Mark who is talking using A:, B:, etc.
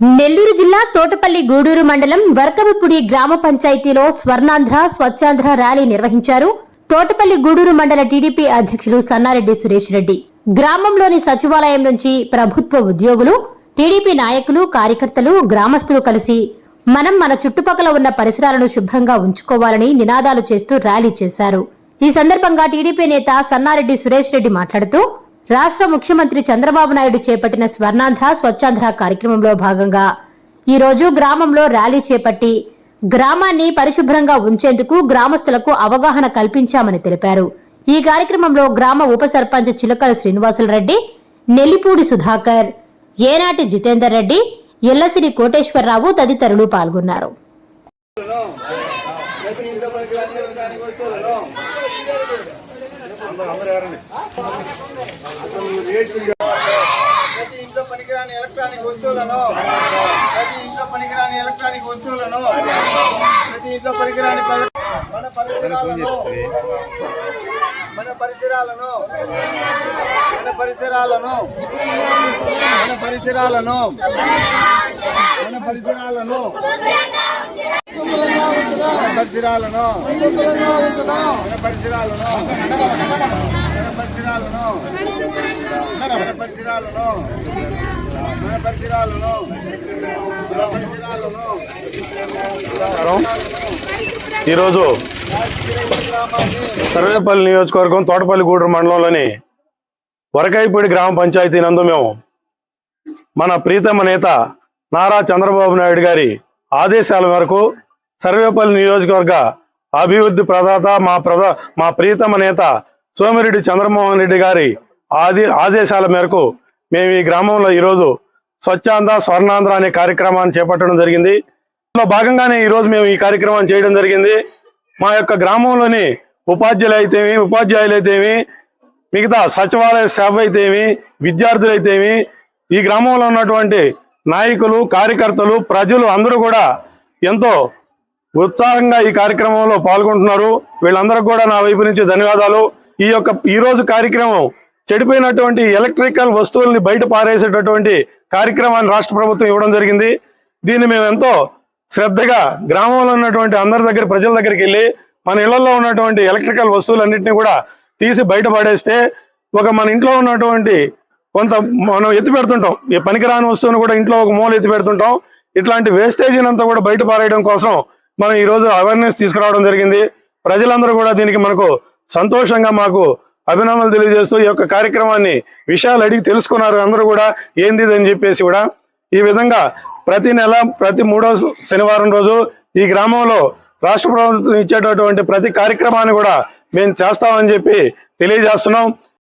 A: నెల్లూరు జిల్లా తోటపల్లి గూడూరు మండలం వర్కవపుడి గ్రామ పంచాయతీలో స్వర్ణాంధ్ర స్వచ్ఛాంధ్ర ర్యాలీ నిర్వహించారు తోటపల్లి గూడూరు మండల టీడీపీ అధ్యక్షులు సన్నారెడ్డి సురేష్ రెడ్డి. గ్రామంలోని సచివాలయం నుంచి ప్రభుత్వ ఉద్యోగులు టీడీపీ నాయకులు కార్యకర్తలు గ్రామస్తులు కలిసి మనం మన చుట్టుపక్కల ఉన్న పరిసరాలను శుభ్రంగా ఉంచుకోవాలని నినాదాలు చేస్తూ ర్యాలీ చేశారు. ఈ సందర్భంగా టీడీపీ నేత సన్నారెడ్డి సురేష్ రెడ్డి మాట్లాడుతూ రాష్ట్ర ముఖ్యమంత్రి చంద్రబాబు నాయుడు చేపట్టిన స్వర్ణాంధ్ర స్వచ్ఛాంధ్ర కార్యక్రమంలో భాగంగా ఈరోజు గ్రామంలో ర్యాలీ చేపట్టి గ్రామాన్ని పరిశుభ్రంగా ఉంచేందుకు గ్రామస్తులకు అవగాహన కల్పించామని తెలిపారు. ఈ కార్యక్రమంలో గ్రామ ఉప సర్పంచ్ చిలకల శ్రీనివాసులు రెడ్డి నెల్లిపూడి సుధాకర్ ఏనాటి జితేందర్ రెడ్డి ఎల్లసిరి కోటేశ్వరరావు తదితరులు పాల్గొన్నారు
B: ప్రతి ఇంట్లో పనికిరాని ఎలక్ట్రానిక్ వస్తువులను ప్రతి ఇంట్లో పనికిరాని ఎలక్ట్రానిక్ వస్తువులను ప్రతి ఇంట్లో పనికిరాని ఎలక్ట్రానిక్ వస్తువులను ప్రతి ఇంట్లో పనికిరాని మన పరిసరాలను మన పరిసరాలను మన పరిసరాలను మన పరిసరాలను మన పరిసరాలను మన పరిసరాలను మన పరిసరాలను మన పరిసరాలను మన పరిసరాలను మన పరిసరాలను మన పరిసరాలను
C: ఈరోజు సర్వేపల్లి నియోజకవర్గం తోటపల్లి గూడూరు మండలంలోని వరకాయపూడి గ్రామ పంచాయతీ నందు మేము మన ప్రీతమ నేత నారా చంద్రబాబు నాయుడు గారి ఆదేశాల మేరకు సర్వేపల్లి నియోజకవర్గ అభివృద్ధి ప్రదాత మా ప్రధా మా ప్రీతమ నేత సోమిరెడ్డి చంద్రమోహన్ రెడ్డి గారి ఆది ఆదేశాల మేరకు మేము ఈ గ్రామంలో ఈరోజు స్వచ్ఛాంధ్ర స్వర్ణాంధ్ర అనే కార్యక్రమాన్ని చేపట్టడం జరిగింది. లో భాగంగానే ఈ రోజు మేము ఈ కార్యక్రమాన్ని చేయడం జరిగింది. మా యొక్క గ్రామంలోని ఉపాధ్యాయులు అయితేమి ఉపాధ్యాయులు అయితేమి మిగతా సచివాలయ స్టాఫ్ అయితేమి విద్యార్థులు అయితేమి ఈ గ్రామంలో ఉన్నటువంటి నాయకులు కార్యకర్తలు ప్రజలు అందరూ కూడా ఎంతో ఉత్సాహంగా ఈ కార్యక్రమంలో పాల్గొంటున్నారు. వీళ్ళందరూ కూడా నా వైపు నుంచి ధన్యవాదాలు. ఈ యొక్క ఈరోజు కార్యక్రమం చెడిపోయినటువంటి ఎలక్ట్రికల్ వస్తువుల్ని బయట పారేసేటటువంటి కార్యక్రమాన్ని రాష్ట్ర ప్రభుత్వం ఇవ్వడం జరిగింది. దీన్ని మేము ఎంతో శ్రద్ధగా గ్రామంలో ఉన్నటువంటి అందరి దగ్గర ప్రజల దగ్గరికి వెళ్ళి మన ఇళ్ళలో ఉన్నటువంటి ఎలక్ట్రికల్ వస్తువులన్నింటినీ కూడా తీసి బయట పడేస్తే ఒక మన ఇంట్లో ఉన్నటువంటి కొంత మనం ఎత్తి పెడుతుంటాం. ఈ పనికిరాని వస్తువును కూడా ఇంట్లో ఒక మూల ఎత్తి పెడుతుంటాం. ఇట్లాంటి వేస్టేజీని అంతా కూడా బయట పారేయడం కోసం మనం ఈరోజు అవేర్నెస్ తీసుకురావడం జరిగింది. ప్రజలందరూ కూడా దీనికి మనకు సంతోషంగా మాకు అభినందనలు తెలియజేస్తూ ఈ యొక్క కార్యక్రమాన్ని విషయాలు అడిగి తెలుసుకున్నారు. అందరూ కూడా ఏంది అని చెప్పేసి కూడా ఈ విధంగా ప్రతి నెల ప్రతి మూడో శనివారం రోజు ఈ గ్రామంలో రాష్ట్ర ప్రభుత్వం ఇచ్చేటటువంటి ప్రతి కార్యక్రమాన్ని కూడా మేము చేస్తామని చెప్పి తెలియజేస్తున్నాం.